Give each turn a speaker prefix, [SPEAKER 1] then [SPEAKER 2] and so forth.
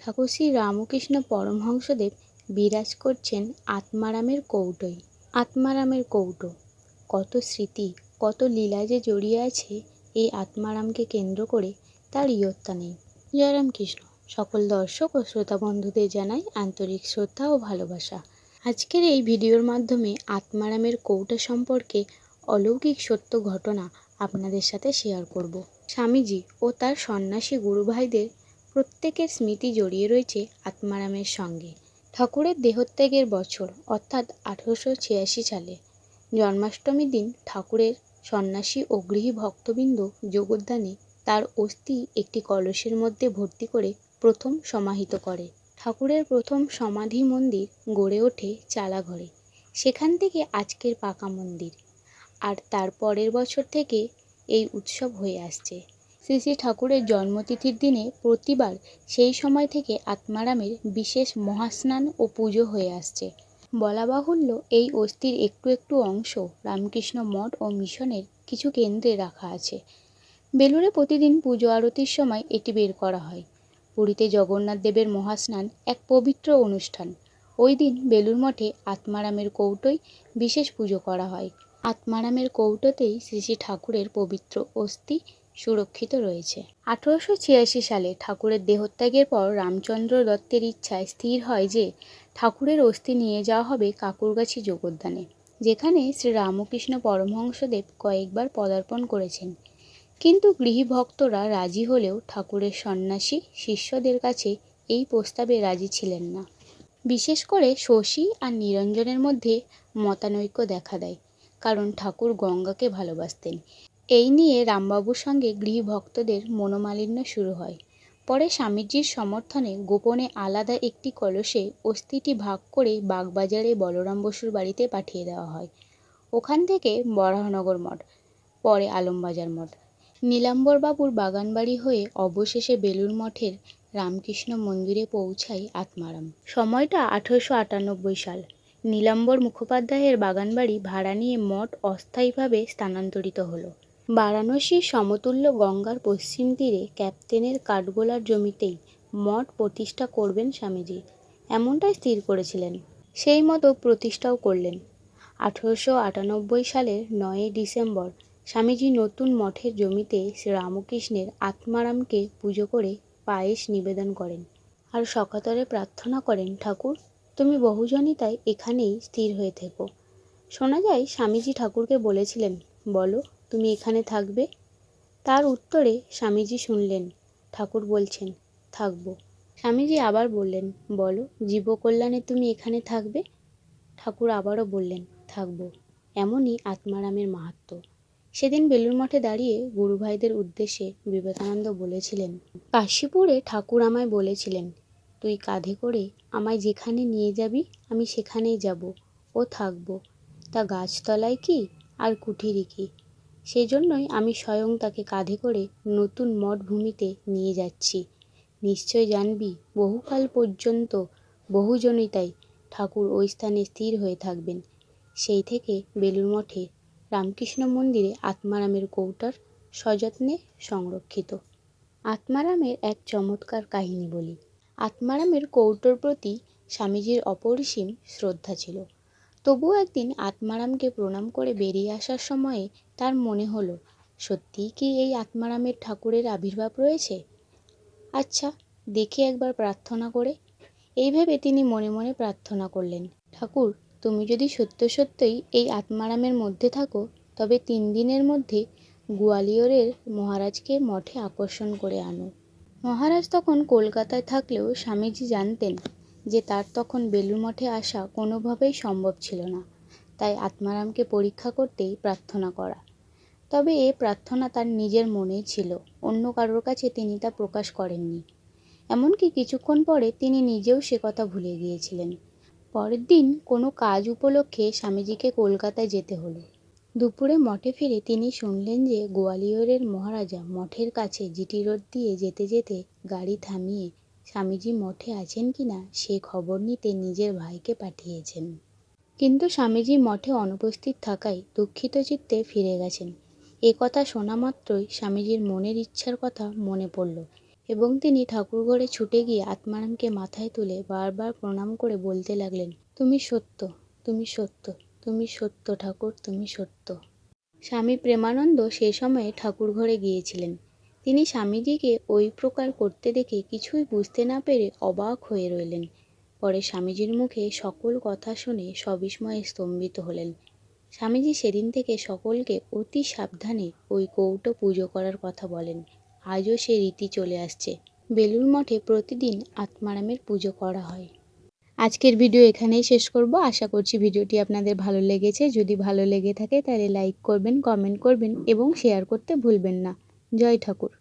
[SPEAKER 1] ঠাকুর শ্রী রামকৃষ্ণ পরমহংসদেব বিরাজ করছেন আত্মারামের কৌটোয়। আত্মারামের কৌটো, কত স্মৃতি, কত লীলা যে জড়িয়ে আছে এই আত্মারামকে কেন্দ্র করে তার ইয়ত্তা নেই। জয়রাম কৃষ্ণ সকল দর্শক ও শ্রোতা বন্ধুদের জানাই আন্তরিক শ্রদ্ধা ও ভালোবাসা। আজকের এই ভিডিওর মাধ্যমে আত্মারামের কৌটা সম্পর্কে অলৌকিক সত্য ঘটনা আপনাদের সাথে শেয়ার করব। স্বামীজি ও তার সন্ন্যাসী গুরু ভাইদের প্রত্যেকের স্মৃতি জড়িয়ে রয়েছে আত্মারামের সঙ্গে। ঠাকুরের দেহত্যাগের বছর, অর্থাৎ আঠেরোশো ছিয়াশি সালে। জন্মাষ্টমীর দিন ঠাকুরের সন্ন্যাসী ও গৃহী ভক্তবৃন্দ যোগদানে তার অস্থি একটি কলসের মধ্যে ভর্তি করে প্রথম সমাহিত করে। ঠাকুরের প্রথম সমাধি মন্দির গড়ে ওঠে চালাঘরে। সেখান থেকে আজকের পাকা মন্দির। আর তার পরের বছর থেকে এই উৎসব হয়ে আসছে। শ্রী শ্রী ঠাকুরের জন্মতিথির দিনে প্রতিবার সেই সময় থেকে আত্মারামের বিশেষ মহাস্নান ও পুজো হয়ে আসছে। বলা বাহুল্য এই অস্থির একটু একটু অংশ রামকৃষ্ণ মঠ ও মিশনের কিছু কেন্দ্রে রাখা আছে। বেলুড়ে প্রতিদিন পুজো আরতির সময় এটি বের করা হয়। পুরীতে জগন্নাথ দেবের মহাস্নান এক পবিত্র অনুষ্ঠান। ওই দিন বেলুর মঠে আত্মারামের কৌটোয় বিশেষ পুজো করা হয়। আত্মারামের কৌটোতেই শ্রী শ্রী ঠাকুরের পবিত্র অস্থি সুরক্ষিত রয়েছে। আঠেরোশো ছিয়াশি সালে ঠাকুরের দেহত্যাগের পর রামচন্দ্র দত্তের ইচ্ছায় স্থির হয় যে, ঠাকুরের অস্থি নিয়ে যাওয়া হবে কাকুরগাছি যোগোদ্যানে যেখানে শ্রী রামকৃষ্ণ পরমহংসদেব কয়েকবার পদার্পণ করেছেন। কিন্তু গৃহী ভক্তরা রাজি হলেও ঠাকুরের সন্ন্যাসী শিষ্যদের কাছে এই প্রস্তাবে রাজি ছিলেন না। বিশেষ করে শশী আর নিরঞ্জনের মধ্যে মতানৈক্য দেখা দেয়। কারণ ঠাকুর গঙ্গাকে ভালোবাসতেন। এই নিয়ে রামবাবুর সঙ্গে গৃহী ভক্তদের মনোমালিন্য শুরু হয়। পরে স্বামীজির সমর্থনে গোপনে আলাদা একটি কলসে অস্থিটি ভাগ করে বাগবাজারে বলরাম বসুর বাড়িতে পাঠিয়ে দেওয়া হয়। ওখান থেকে বরাহনগর মঠ, পরে আলমবাজার মঠ। নীলাম্বরবাবুর বাগানবাড়ি হয়ে অবশেষে বেলুর মঠের রামকৃষ্ণ মন্দিরে পৌঁছায় আত্মারাম। সময়টা আঠেরোশো আটানব্বই সাল। নীলাম্বর মুখোপাধ্যায়ের বাগানবাড়ি ভাড়া নিয়ে মঠ অস্থায়ীভাবে স্থানান্তরিত হলো। বারাণসীর সমতুল্য গঙ্গার পশ্চিম তীরে ক্যাপ্টেনের কাঠগোলার জমিতেই মঠ প্রতিষ্ঠা করবেন স্বামীজি। এমনটাই স্থির করেছিলেন। সেই মতো প্রতিষ্ঠাও করলেন। আঠেরোশো আটানব্বই সালের নয়ই ডিসেম্বর স্বামীজি নতুন মঠের জমিতে শ্রীরামকৃষ্ণের আত্মারামকে পুজো করে পায়েস নিবেদন করেন। আর সকাতরে প্রার্থনা করেন ঠাকুর তুমি বহুজনই তাই এখানেই স্থির হয়ে থেকো। শোনা যায় স্বামীজি ঠাকুরকে বলেছিলেন, বলো, তুমি এখানে থাকবে? তার উত্তরে স্বামীজি শুনলেন। ঠাকুর বলছেন, থাকব। স্বামীজি আবার বললেন, বলো, জীবকল্যাণে তুমি এখানে থাকবে? ঠাকুর আবারও বললেন, থাকব। এমনই আত্মারামের মাহাত্ম্য। সেদিন বেলুর মঠে দাঁড়িয়ে গুরুভাইদের উদ্দেশ্যে বিবেকানন্দ বলেছিলেন, কাশীপুরে ঠাকুর আমায় বলেছিলেন তুই কাঁধে করে আমায় যেখানে নিয়ে যাবি, আমি সেখানেই যাব ও থাকব। তা গাছতলায় কি আর কুঠিরি কি? সেজন্যই আমি স্বয়ং তাকে কাঁধে করে নতুন মঠ ভূমিতে নিয়ে যাচ্ছি। নিশ্চয় জানবি, বহুকাল পর্যন্ত বহুজনই তাই ঠাকুর ওই স্থানে স্থির হয়ে থাকবেন। সেই থেকে বেলুর মঠে রামকৃষ্ণ মন্দিরে আত্মারামের কৌটার সযত্নে সংরক্ষিত। আত্মারামের এক চমৎকার কাহিনী বলি। আত্মারামের কৌটোর প্রতি স্বামীজির অপরিসীম শ্রদ্ধা ছিল। তবুও একদিন আত্মারামকে প্রণাম করে বেরিয়ে আসার সময়ে তার মনে হলো, সত্যিই কি এই আত্মারামের ঠাকুরের আবির্ভাব রয়েছে? আচ্ছা দেখে একবার প্রার্থনা করে। এই ভেবে তিনি মনে মনে প্রার্থনা করলেন, ঠাকুর, তুমি যদি সত্য সত্যই এই আত্মারামের মধ্যে থাকো, তবে তিন দিনের মধ্যে গোয়ালিয়রের মহারাজকে মঠে আকর্ষণ করে আনো। মহারাজ তখন কলকাতায় থাকলেও স্বামীজি জানতেন যে তার তখন বেলুর মঠে আসা কোনোভাবেই সম্ভব ছিল না। তাই আত্মারামকে পরীক্ষা করতেই প্রার্থনা করা। তবে এ প্রার্থনা তার নিজের মনেই ছিল, অন্য কারোর কাছে তিনি তা প্রকাশ করেননি। এমনকি কিছুক্ষণ পরে তিনি নিজেও সে কথা ভুলে গিয়েছিলেন। পরের দিন কোনো কাজ উপলক্ষে স্বামীজিকে কলকাতায় যেতে হলো। দুপুরে মঠে ফিরে তিনি শুনলেন যে গোয়ালিয়রের মহারাজা মঠের কাছে জিটি রোড দিয়ে যেতে যেতে গাড়ি থামিয়ে স্বামীজি মঠে আছেন কি না সে খবর নিতে নিজের ভাইকে পাঠিয়েছেন। কিন্তু স্বামীজি মঠে অনুপস্থিত থাকায় দুঃখিত চিত্তে ফিরে গেছেন। এ কথা শোনা মাত্রই স্বামীজির মনের ইচ্ছার কথা মনে পড়ল এবং তিনি ঠাকুরঘরে ছুটে গিয়ে আত্মারামকে মাথায় তুলে বারবার প্রণাম করে বলতে লাগলেন, তুমি সত্য তুমি সত্য। তুমি সত্য, ঠাকুর, তুমি সত্য। স্বামী প্রেমানন্দ সে সময়ে ঠাকুরঘরে গিয়েছিলেন। তিনি স্বামীজিকে ওই প্রকার করতে দেখে কিছুই বুঝতে না পেরে অবাক হয়ে রইলেন। পরে স্বামীজির মুখে সকল কথা শুনে সবিস্ময়ে স্তম্ভিত হলেন। স্বামীজি সেদিন থেকে সকলকে অতি সাবধানে ওই কৌটো পুজো করার কথা বলেন। আজও সে রীতি চলে আসছে। বেলুর মঠে প্রতিদিন আত্মারামের পুজো করা হয়। আজকের ভিডিও এখানেই শেষ করব। আশা করছি ভিডিওটি আপনাদের ভালো লেগেছে। যদি ভালো লেগে থাকে তাহলে লাইক করবেন, কমেন্ট করবেন এবং শেয়ার করতে ভুলবেন না। জয় ঠাকুর।